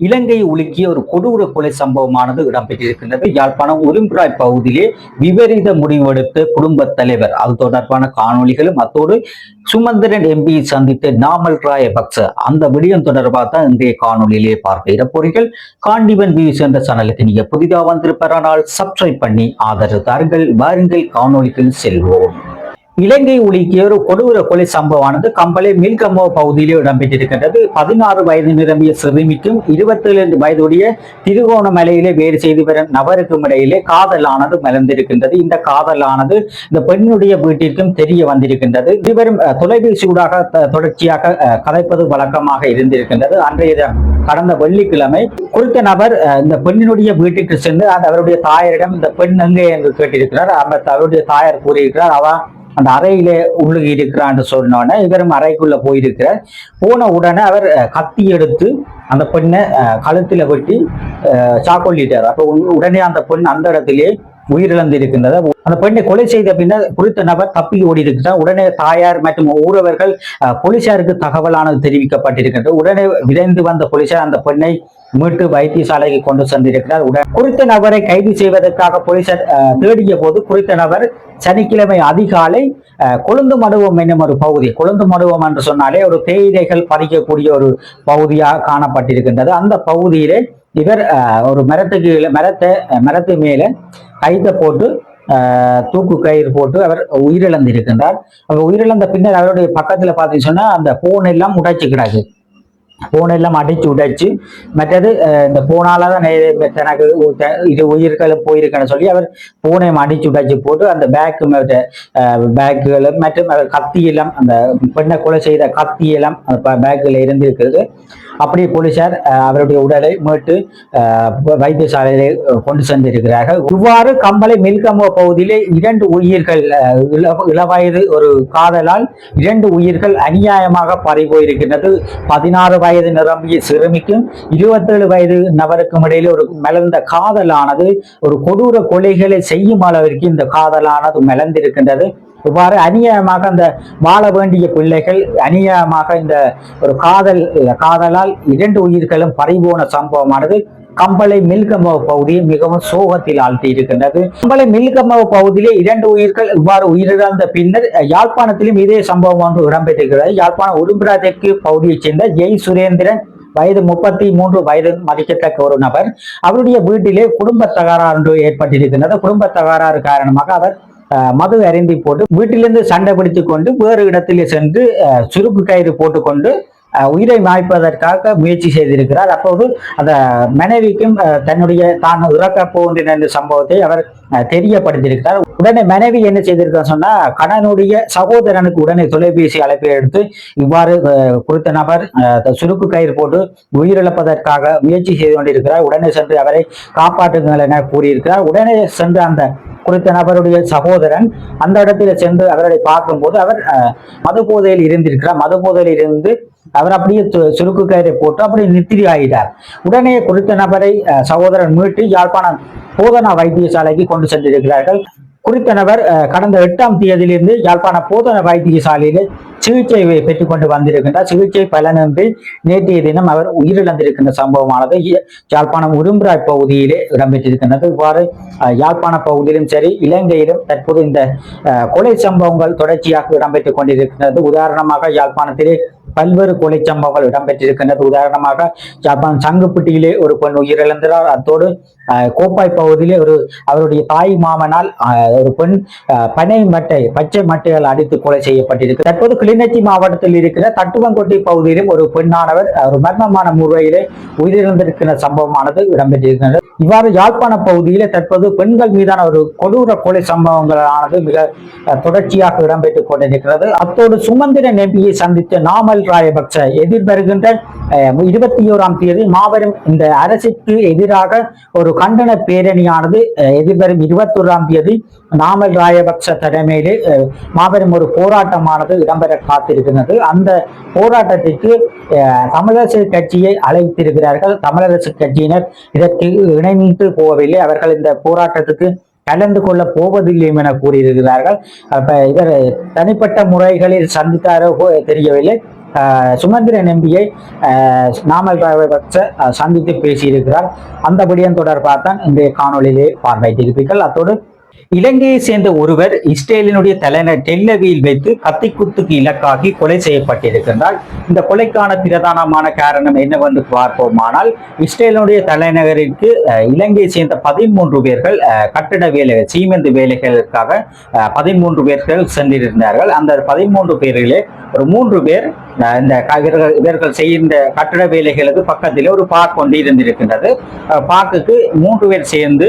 இலங்கை உலுக்கிய ஒரு கொடூர கொலை சம்பவமானது இடம்பெற்றிருக்கின்றது. யாழ்ப்பாணம் உரும்பிராய் பகுதியிலே விபரீத முடிவெடுத்த குடும்ப தலைவர் அது தொடர்பான காணொளிகளும் அத்தோடு சுமந்திரன் எம்பி சந்தித்த நாமல் ராயபக்ச அந்த விடயம் தொடர்பாக தான் இன்றைய காணொலியிலே பார்க்க இடப்போறீர்கள் காண்டிவன் வியூஸ் என்ற சேனலுக்கு நீங்க புதிதாக வந்திருப்பதனால் சப்ஸ்கிரைப் பண்ணி ஆதரவு தாருங்கள். வாருங்கள் காணொலிகள் செல்வோம். இலங்கை உலுக்கிய ஒரு கொடூர கொலை சம்பவமானது கம்பளை மில்கமோ பகுதியிலே இடம்பெற்றிருக்கின்றது. பதினாறு வயது நிரம்பிய சிறுமிக்கும் இருபத்தேழு வயதுடைய திருகோணமலையிலே வேறு செய்து வரும் நபருக்கும் இடையிலே காதலானது மலர்ந்திருக்கின்றது. இந்த காதலானது இந்த பெண்ணுடைய வீட்டிற்கும் தெரிய வந்திருக்கின்றது. இருவரும் தொலைபேசி ஊடாக தொடர்ச்சியாக கதைப்பது வழக்கமாக இருந்திருக்கின்றது. அன்றைய கடந்த வெள்ளிக்கிழமை குறித்த நபர் இந்த பெண்ணினுடைய வீட்டுக்கு சென்று அந்த அவருடைய தாயரிடம் இந்த பெண் எங்கே? என்று கேட்டிருக்கிறார். அந்த அவருடைய தாயார் கூறியிருக்கிறார் அவர் அந்த அறையிலே உள்ளுகி இருக்கிறான்னு சொன்னோடனே இவரும் அறைக்குள்ள போயிருக்கிறார். போன உடனே அவர் கத்தி எடுத்து அந்த பெண்ணை அஹ், கழுத்துல வெட்டி அஹ், சாக்கொள்ளிட்டார். அப்போ உடனே அந்த பெண் அந்த இடத்திலே உயிரிழந்து இருக்கின்றத அந்த பெண்ணை கொலை செய்த பின்னர் குறித்த நபர் தப்பி ஓடி இருக்கிறார் உடனே தாயார் மற்றும் ஊரவர்கள் போலீசாருக்கு தகவலானது தெரிவிக்கப்பட்டிருக்கின்றது உடனே விரைந்து வந்த போலீசார் அந்த பெண்ணை மீட்டு வைத்தியசாலைக்கு கொண்டு சென்றிருக்கிறார். உடன் குறித்த நபரை கைது செய்வதற்காக போலீசார் தேடிய போது குறித்த நபர் சனிக்கிழமை அதிகாலை கொழுந்து மடுவம் என்னும் ஒரு பகுதி கொழுந்து மடுவம் என்று சொன்னாலே ஒரு தேயிலைகள் பறிக்கக்கூடிய ஒரு பகுதியாக காணப்பட்டிருக்கின்றது. அந்த பகுதியிலே இவர் ஒரு மரத்துக்கு கீழே- மரத்தை மரத்து மேலே கைத்தை போட்டு தூக்கு கயிறு போட்டு அவர் உயிரிழந்திருக்கின்றார். அவர் உயிரிழந்த பின்னர் அவருடைய பக்கத்துல பார்த்தீங்கன்னு அந்த போன் எல்லாம் உடைச்சு கிடக்கு. பூனை எல்லாம் அடிச்சு உடைச்சு மற்றது இந்த போனால தான் தனக்கு இது உயிர்கள் போயிருக்கேன்னு சொல்லி அவர் போனையும் அடிச்சு உடைச்சு போட்டு அந்த பேக்கு பேக்குகளும் மற்றும் அவர் கத்தி எல்லாம் அந்த பெண்ணை கொலை செய்த கத்தி எல்லாம் அந்த பேக்கில் இருந்திருக்கிறது. அப்படியே போலீசார் அஹ், அவருடைய உடலை மீட்டு அஹ், வைத்தியசாலையிலே கொண்டு சென்றிருக்கிறார்கள். இவ்வாறு கம்பளை மில்கமோ பகுதியிலே இரண்டு உயிர்கள் இளவயது ஒரு காதலால் இரண்டு உயிர்கள் அநியாயமாக பறிபோயிருக்கின்றது. பதினாறு வயது நிரம்பிய சிறுமிக்கும் இருபத்தேழு வயது நபருக்கும் இடையிலே ஒரு மலர்ந்த காதலானது ஒரு கொடூர கொலைகளை செய்யும் அளவிற்கு இந்த காதலானது மலர்ந்திருக்கின்றது. இவ்வாறு அநியாயமாக அந்த வாழ வேண்டிய பிள்ளைகள் அநியாயமாக இந்த ஒரு காதல் காதலால் இரண்டு உயிர்களும் பறிபோன சம்பவமானது கம்பளை மில்கம்பவ பகுதியை மிகவும் சோகத்தில் ஆழ்த்தி இருக்கின்றது. கம்பளை மில்கம்பவ பகுதியிலே இரண்டு உயிர்கள் இவ்வாறு உயிரிழந்த பின்னர் யாழ்ப்பாணத்திலும் இதே சம்பவம் ஒன்று இடம்பெற்றிருக்கிறது. யாழ்ப்பாணம் உடும்பிராதேக்கு பகுதியைச் சேர்ந்த ஜெய் சுரேந்திரன் வயது முப்பத்தி மூன்று வயது மதிக்கத்தக்க ஒரு நபர். அவருடைய வீட்டிலே குடும்ப தகராறு ஒன்று ஏற்பட்டிருக்கின்றது. குடும்ப தகராறு காரணமாக அவர் மது அருந்தி போட்டு வீட்டிலிருந்து சண்டை பிடித்து கொண்டு வேறு இடத்திலே சென்று சுருக்கு கயிறு போட்டுக்கொண்டு உயிரை மாய்ப்பதற்காக முயற்சி செய்திருக்கிறார். அப்போது அந்த மனைவிக்கும் தன்னுடைய தான் இறக்க போகின்ற சம்பவத்தை அவர் தெரியப்படுத்தியிருக்கிறார். உடனே மனைவி என்ன செய்திருக்கார் சொன்னா கணனுடைய சகோதரனுக்கு உடனே தொலைபேசி அழைப்பை எடுத்து இவ்வாறு குறித்த நபர் சுருக்கு கயிறு போட்டு உயிரிழப்பதற்காக முயற்சி செய்து கொண்டிருக்கிறார். உடனே சென்று அவரை காப்பாற்றுங்கள் என கூறியிருக்கிறார். உடனே சென்று அந்த குறித்த நபருடைய சகோதரன் அந்த இடத்துல சென்று அவரை பார்க்கும்போது அவர் மது போதையில் இருந்திருக்கிறார். மது போதையில் இருந்து அவர் அப்படியே சுருக்கு கயிறை போட்டு அப்படியே நித்திரி ஆகிட்டார் உடனே குறித்த நபரை சகோதரன் மீட்டு யாழ்ப்பாணம் போதனா வைத்தியசாலைக்கு கொண்டு சென்றிருக்கிறார்கள். குறித்த நபர் கடந்த எட்டாம் தேதியிலிருந்து யாழ்ப்பாண போதன வைத்தியசாலையில் சிகிச்சை பெற்றுக் கொண்டு வந்திருக்கின்றார். சிகிச்சை பலனின்றி நேற்றைய தினம் அவர் உயிரிழந்திருக்கின்ற சம்பவமானது யாழ்ப்பாணம் உரும்பிராய் பகுதியிலே இடம்பெற்றிருக்கின்றது. இவ்வாறு யாழ்ப்பாண பகுதியிலும் சரி இலங்கையிலும் தற்போது இந்த அஹ், கொலை சம்பவங்கள் தொடர்ச்சியாக இடம்பெற்றுக் கொண்டிருக்கின்றது. உதாரணமாக யாழ்ப்பாணத்திலே பல்வேறு கொலை சம்பவங்கள் இடம்பெற்றிருக்கின்றது. உதாரணமாக ஜப்பான் சங்குப்பட்டியிலே ஒரு பெண் உயிரிழந்தார். அத்தோடு கோப்பாய் பகுதியிலே ஒரு அவருடைய தாய் மாமனால் ஒரு பெண் பனை மட்டை பச்சை மட்டைகள் அடித்து கொலை செய்யப்பட்டிருக்கு. தற்போது கிளிநொச்சி மாவட்டத்தில் இருக்கிற தட்டுவங்கொட்டி பகுதியிலும் ஒரு பெண்ணானவர் ஒரு மர்மமான முறையிலே உயிரிழந்திருக்கிற சம்பவமானது இடம்பெற்றிருக்கிறது இவ்வாறு யாழ்ப்பாண பகுதியிலே தற்போது பெண்கள் மீதான ஒரு கொடூர கொலை சம்பவங்களானது மிக தொடர்ச்சியாக இடம்பெற்றுக் கொண்டிருக்கிறது. அத்தோடு சுமந்திர நம்பியை சந்தித்த நாமல் ராஜபக்ச எதிர்வருகின்ற இருபத்தி ஓராம் தேதி மாபெரும் இந்த அரசுக்கு எதிராக ஒரு கண்டன பேரணியானது எதிர்வரும் இருபத்தோராம் தேதி நாமல் ராஜபக்ச தலைமையிலே மாபெரும் ஒரு போராட்டமானது இடம்பெற காத்திருக்கிறது. அந்த போராட்டத்திற்கு தமிழரசு கட்சியை அழைத்திருக்கிறார்கள். தமிழரசு கட்சியினர் இதற்கு இணைந்து போகவில்லை. அவர்கள் இந்த போராட்டத்துக்கு கலந்து கொள்ள போவதில்லை என கூறியிருக்கிறார்கள். அப்ப இவர் தனிப்பட்ட முறைகளில் சந்தித்தாரோ தெரியவில்லை. சுமந்திரன் எம்பியை நாமல் ராஜபக்ச சந்தித்து பேசியிருக்கிறார். அந்த விடயம் தொடர்பாக தான் இந்த காணொளியிலே பார்வைத்திருப்பீர்கள் அத்தோடு இலங்கையை சேர்ந்த ஒருவர் இஸ்ரேலினுடைய தலைநகர் டெல்லவியில் வைத்து கத்திக்குத்துக்கு இலக்காகி கொலை செய்யப்பட்டிருக்கின்றார். இந்த கொலைக்கான பிரதானமான காரணம் என்னவென்று பார்ப்போமானால் இஸ்ரேலினுடைய தலைநகரிற்கு இலங்கையை சேர்ந்த பதிமூன்று பேர்கள் கட்டட கட்டிட வேலை சீமெந்து வேலைகளுக்காக பதிமூன்று பேர்கள் சென்றிருந்தார்கள். அந்த பதிமூன்று பேரிலே ஒரு மூன்று பேர் இந்த இவர்கள் இவர்கள் செய்கின்ற கட்டிட வேலைகளுக்கு பக்கத்திலே ஒரு பார்க் ஒன்று இருந்திருக்கின்றது. பார்க்குக்கு மூன்று பேர் சேர்ந்து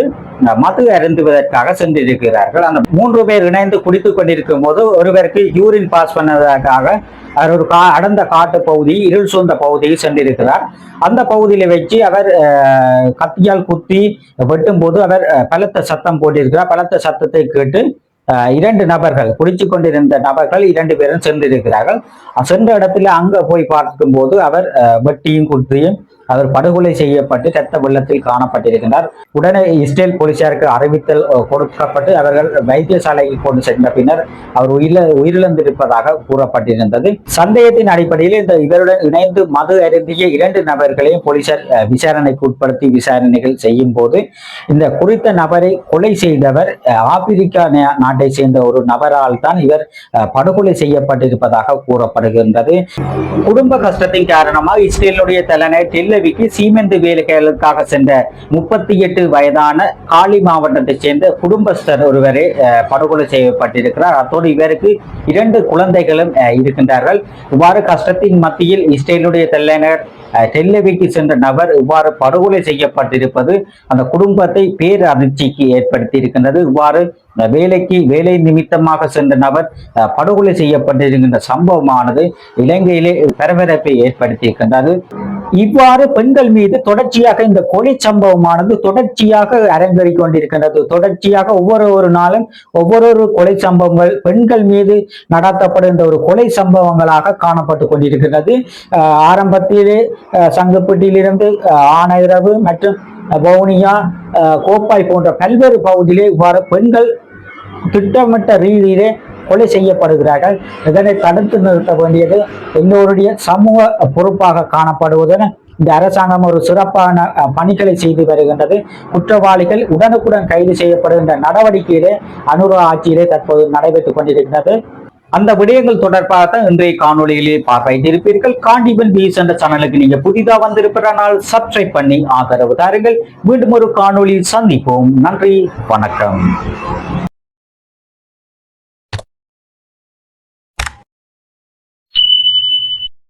மது அருந்துவதற்காக சென்றிருக்கிறார்கள். அந்த மூன்று பேர் இணைந்து குடித்துக் கொண்டிருக்கும் போது ஒருவருக்கு யூரின் பாஸ் பண்ணதற்காக அவர் ஒரு கா அடர்ந்த காட்டு பகுதி இருள் சூழ்ந்த பகுதியில் சென்றிருக்கிறார். அந்த பகுதியில வச்சு அவர் அஹ், கத்தியால் குத்தி வெட்டும் போது அவர் பலத்த சத்தம் போட்டிருக்கிறார். பலத்த சத்தத்தை கேட்டு அஹ், இரண்டு நபர்கள் குடிச்சு கொண்டிருந்த நபர்கள் இரண்டு பேரும் சென்றிருக்கிறார்கள். சென்ற இடத்துல அங்க போய் பார்க்கும்போது அவர் வெட்டியும் குத்தியும் அவர் படுகொலை செய்யப்பட்டு ரத்த வெள்ளத்தில் காணப்பட்டிருக்கிறார் உடனே இஸ்ரேல் போலீசாருக்கு அறிவித்தல் கொடுக்கப்பட்டு அவர்கள் வைத்தியசாலைக்கு கொண்டு சென்ற பின்னர் அவர் உயிர உயிரிழந்திருப்பதாக கூறப்பட்டிருந்தது. சந்தேகத்தின் அடிப்படையில் இந்த இவருடன் இணைந்து மது அருந்திய இரண்டு நபர்களையும் போலீசார் விசாரணைக்கு உட்படுத்தி விசாரணைகள் செய்யும் போது இந்த குறித்த நபரை கொலை செய்தவர் ஆப்பிரிக்கா நாட்டை சேர்ந்த ஒரு நபரால் தான் இவர் அஹ், படுகொலை செய்யப்பட்டிருப்பதாக கூறப்படுகின்றது. குடும்ப கஷ்டத்தின் காரணமாக இஸ்ரேலுடைய தலைநகர் டெல்லவிக்கு சீமெந்து வேலைகளுக்காக சென்ற முப்பத்தி எட்டு வயதான காலி மாவட்டத்தைச் சேர்ந்த குடும்பஸ்தர் ஒருவரே படுகொலை செய்யப்பட்டிருக்கிறார். அத்தோடு இவருக்கு இரண்டு குழந்தைகளும் இருக்கின்றார்கள். இவ்வாறு கஷ்டத்தின் மத்தியில் இஸ்ரேலுடைய தலைநகர் டெல்லவிக்கு சென்ற நபர் இவ்வாறு படுகொலை செய்யப்பட்டிருப்பது அந்த குடும்பத்தை பேர் அதிர்ச்சிக்கு ஏற்படுத்தி இருக்கின்றது இவ்வாறு வேலைக்கு வேலை நிமித்தமாக சென்ற நபர் படுகொலை செய்யப்பட்டிருக்கின்ற சம்பவமானது இலங்கையிலே பரபரப்பை ஏற்படுத்தியிருக்கின்றது. இவ்வாறு பெண்கள் மீது தொடர்ச்சியாக இந்த கொலை சம்பவமானது தொடர்ச்சியாக அரங்கேறிக் கொண்டிருக்கின்றது. தொடர்ச்சியாக ஒவ்வொரு ஒரு நாளும் ஒவ்வொரு கொலை சம்பவங்கள் பெண்கள் மீது நடத்தப்படுகின்ற ஒரு கொலை சம்பவங்களாக காணப்பட்டு கொண்டிருக்கிறது ஆரம்பத்திலே சங்கப்பட்டியிலிருந்து அஹ் ஆனையிரவு மற்றும் வவுனியா கோப்பாய் போன்ற பல்வேறு பகுதியிலே இவ்வாறு பெண்கள் திட்டமிட்ட ரீதியிலே கொலை செய்யப்படுகிறார்கள். இதனை தடுத்து நிறுத்த வேண்டியது எல்லோருடைய சமூக பொறுப்பாக காணப்படுவதென இந்த அரசாங்கம் ஒரு சிறப்பான பணிகளை செய்து வருகின்றது. குற்றவாளிகள் உடனுக்குடன் கைது செய்யப்படுகின்ற நடவடிக்கையிலே அனுரா ஆட்சியிலே தற்போது நடைபெற்றுக் கொண்டிருக்கிறது. அந்த விடயங்கள் தொடர்பாக தான் இன்றைய காணொலியிலே பார்வையிட்டிருப்பீர்கள். காண்டிபன் பீஸ் என்ற சேனலுக்கு நீங்க புதிதா வந்திருப்பதனால் சப்ஸ்கிரைப் பண்ணி ஆதரவு தாருங்கள். மீண்டும் ஒரு காணொளியில் சந்திப்போம். நன்றி. வணக்கம்.